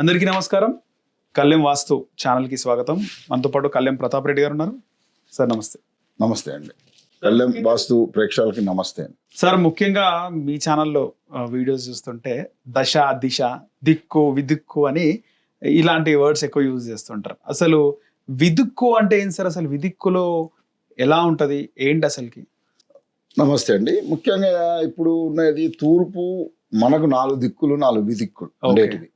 అందరికీ నమస్కారం. కళ్యాణ్ వాస్తు ఛానల్కి స్వాగతం. మనతో పాటు కళ్యాణ్ ప్రతాప్ రెడ్డి గారు ఉన్నారు. సార్ నమస్తే. నమస్తే అండి. కళ్యాణ్ వాస్తు ప్రేక్షకులకి నమస్తే. సార్ ముఖ్యంగా మీ ఛానల్లో వీడియోస్ చూస్తుంటే దశ దిశ దిక్కు విదిక్కు అని ఇలాంటి వర్డ్స్ ఎక్కువ యూజ్ చేస్తుంటారు. అసలు విదిక్కు అంటే ఏంటి సార్? అసలు విదిక్కులో ఎలా ఉంటది? ఏంటి అసలుకి? నమస్తే అండి. ముఖ్యంగా ఇప్పుడు ఉన్నది తూర్పు మనకు నాలుగు దిక్కులు నాలుగు విదిక్కులు. ఉండేటివి.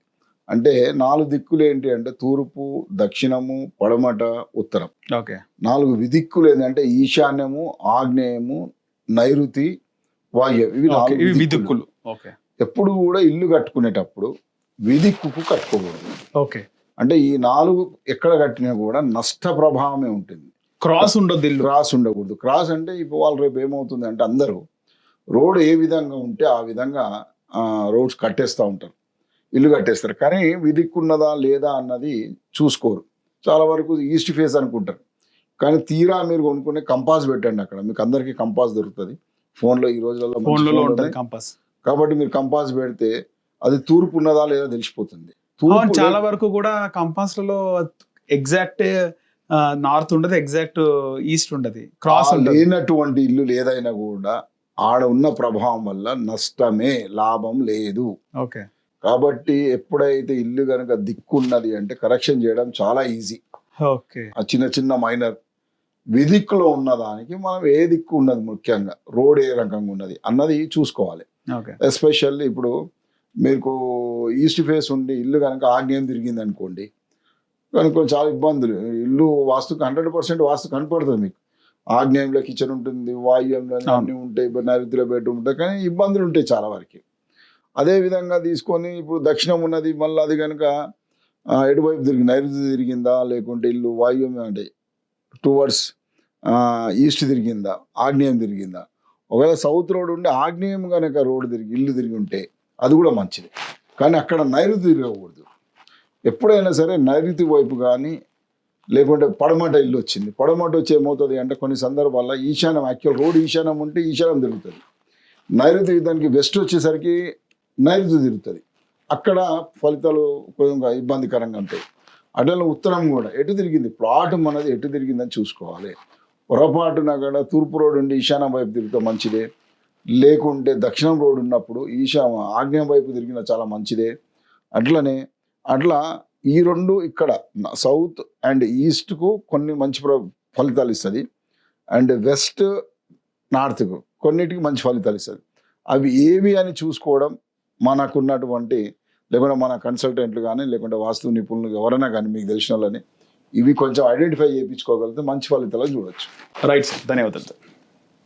అంటే నాలుగు దిక్కులు ఏంటి అంటే తూర్పు దక్షిణము పడమట ఉత్తరం. ఓకే. నాలుగు విదిక్కులు ఏంటంటే ఈశాన్యము ఆగ్నేయము నైరుతి వాయు ఇవి నాలుగు ఇవి విదిక్కులు. ఓకే. ఎప్పుడు కూడా ఇల్లు కట్టుకునేటప్పుడు విదిక్కుకు కట్టుకోకూడదు. ఓకే. అంటే ఈ నాలుగు ఎక్కడ కట్టినా కూడా నష్ట ప్రభావమే ఉంటుంది. క్రాస్ ఉండొద్దు ఇల్లు. క్రాస్ ఉండకూడదు. క్రాస్ అంటే ఇప్పుడు వాళ్ళు రేపు ఏమవుతుంది అంటే అందరూ రోడ్ ఏ విధంగా ఉంటే ఆ విధంగా రోడ్స్ కట్టేస్తూ ఉంటారు. ఇల్లు కట్టేస్తారు. కానీ విదిక్కున్నదా లేదా అన్నది చూసుకోరు. చాలా వరకు ఈస్ట్ ఫేస్ అనుకుంటారు. కానీ తీరా మీరు కొనుక్కునే కంపాస్ పెట్టండి అక్కడ. మీకు అందరికీ కంపాస్ దొరుకుతుంది. ఫోన్లో ఈ రోజులలో ఫోన్లలో ఫోన్లు ఉంటది. కంపాస్. కాబట్టి మీరు కంపాస్ పెడితే అది తూర్పు ఉన్నదా లేదా తెలిసిపోతుంది. చాలా వరకు కూడా కంపాస్లలో ఎగ్జాక్ట్ నార్త్ ఉండదు ఎగ్జాక్ట్ ఈస్ట్ ఉండదు క్రాస్ లేనటువంటి ఇల్లు ఏదైనా కూడా ఆడ ఉన్న ప్రభావం వల్ల నష్టమే లాభం లేదు. ఓకే. కాబట్టి ఎప్పుడైతే ఇల్లు కనుక దిక్కున్నది అంటే కరెక్షన్ చేయడం చాలా ఈజీ ఓకే. ఆ చిన్న చిన్న మైనర్ విదిక్కులో ఉన్నదానికి మనం ఏ దిక్కు ఉన్నది ముఖ్యంగా? రోడ్ ఏ రకంగా ఉన్నది అన్నది చూసుకోవాలి. ఎస్పెషల్లీ ఇప్పుడు మీకు ఈస్ట్ ఫేస్ ఉండి ఇల్లు కనుక ఆగ్నేయం తిరిగింది అనుకోండి కనుక చాలా ఇబ్బందులు. ఇల్లు వాస్తుకు హండ్రెడ్ పర్సెంట్ వాస్తు కనపడుతుంది మీకు. ఆగ్నేయంలో కిచెన్ ఉంటుంది వాయువ్యంలో. అన్నీ ఉంటాయి నైరుతిలో బెడ్రూమ్ ఉంటాయి కానీ ఇబ్బందులు ఉంటాయి చాలా వరకు. అదేవిధంగా తీసుకొని ఇప్పుడు దక్షిణం ఉన్నది మళ్ళీ అది కనుక ఎటువైపు తిరిగి నైరుతి తిరిగిందా లేకుంటే ఇల్లు వాయువ్యం అంటే టువర్డ్స్ ఈస్ట్ తిరిగిందా ఆగ్నేయం తిరిగిందా? ఒకవేళ సౌత్ రోడ్ ఉంటే ఆగ్నేయం కనుక రోడ్ తిరిగి ఇల్లు తిరిగి ఉంటే అది కూడా మంచిది. కానీ అక్కడ నైరుతి తిరగకూడదు. ఎప్పుడైనా సరే నైరుతి వైపు కానీ లేకుంటే పడమట ఇల్లు వచ్చింది. పడమట వచ్చి ఏమవుతుంది అంటే కొన్ని సందర్భాల్లో ఈశాన్యం యాక్చువల్ రోడ్ ఈశాన్యం ఉంటే ఈశాన్యం తిరుగుతుంది. నైరుతి దానికి వెస్ట్ వచ్చేసరికి నైరుతి తిరుగుతుంది. అక్కడ ఫలితాలు కొంచెం ఇబ్బందికరంగా ఉంటాయి. అట్లా ఉత్తరం కూడా ఎటు తిరిగింది? ప్లాట్ మనది ఎటు తిరిగిందని చూసుకోవాలి. పొరపాటున కూడా తూర్పు రోడ్ ఉండి ఈశాన్యం వైపు తిరిగితే మంచిదే. లేకుంటే దక్షిణం రోడ్ ఉన్నప్పుడు ఈశా ఆగ్నేయం వైపు తిరిగిన చాలా మంచిదే. అట్లనే అట్లా ఈ రెండు ఇక్కడ సౌత్ అండ్ ఈస్ట్కు కొన్ని మంచి ఫలితాలు ఇస్తుంది. అండ్ వెస్ట్ నార్త్కు కొన్నిటికి మంచి ఫలితాలు ఇస్తుంది. అవి ఏవి అని చూసుకోవడం మనకున్నటువంటి లేకుంటే మన కన్సల్టెంట్లు కానీ లేకుంటే వాస్తు నిపుణులు ఎవరైనా కానీ మీకు తెలిసిన వాళ్ళని ఇవి కొంచెం ఐడెంటిఫై చేయించుకోగలిగితే మంచి ఫలితాలు చూడొచ్చు. రైట్ సార్ ధన్యవాదాలు. సార్